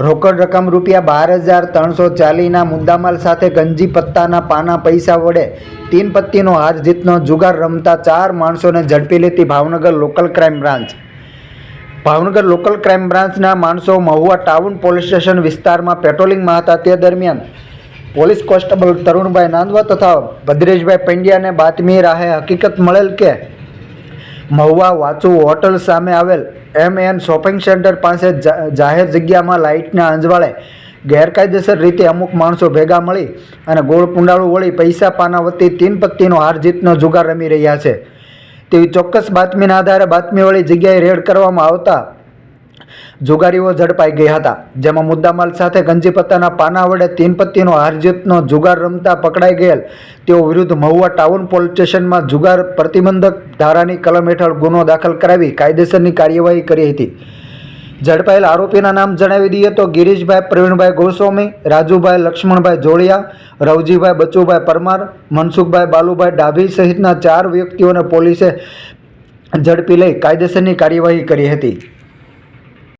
રોકડ રકમ રૂપિયા બાર હજાર ત્રણસો ચાલીસના મુદ્દામાલ સાથે ગંજી પત્તાના પાના પૈસા વડે તીન પત્તીનો હાર જીતનો જુગાર રમતા ચાર માણસોને ઝડપી લેતી Bhavnagar local crime branch. Bhavnagar local crime બ્રાન્ચના માણસો મહુવા ટાઉન પોલીસ સ્ટેશન વિસ્તારમાં પેટ્રોલિંગમાં હતા. તે દરમિયાન પોલીસ કોન્સ્ટેબલ તરુણભાઈ નાંદવા તથા ભદ્રેશભાઈ પંડ્યાને બાતમી રાહે હકીકત મળેલ કે મહુવા વાચુ હોટલ સામે આવેલ એમ એન શોપિંગ સેન્ટર પાસે જાહેર જગ્યામાં લાઇટના અંજવાળે ગેરકાયદેસર રીતે અમુક માણસો ભેગા મળી અને ગોળ કુંડાળું વળી પૈસા પાના વતી તીન પત્તીનો હાર જીતનો જુગાર રમી રહ્યા છે. તેવી ચોક્કસ બાતમીના આધારે બાતમીવાળી જગ્યાએ રેડ કરવામાં આવતા જુગારીઓ ઝડપાઈ ગયા હતા, જેમાં મુદ્દામાલ સાથે ગંજીપત્તાના પાના વડે તીન પત્તીનો હારજીતનો જુગાર રમતા પકડાઈ ગયેલ. તેઓ વિરુદ્ધ મહુવા ટાઉન પોલીસ સ્ટેશનમાં જુગાર પ્રતિબંધક ધારાની કલમ હેઠળ ગુનો દાખલ કરાવી કાયદેસરની કાર્યવાહી કરી હતી. ઝડપાયેલ આરોપીના નામ જણાવી દઈએ તો ગિરીશભાઈ, પ્રવીણભાઈ ગોસ્વામી, રાજુભાઈ લક્ષ્મણભાઈ જોડિયા રવજીભાઈ બચુભાઈ પરમાર, મનસુખભાઈ બાલુભાઈ ડાભી સહિતના ચાર વ્યક્તિઓને પોલીસે ઝડપી લઈ કાયદેસરની કાર્યવાહી કરી હતી.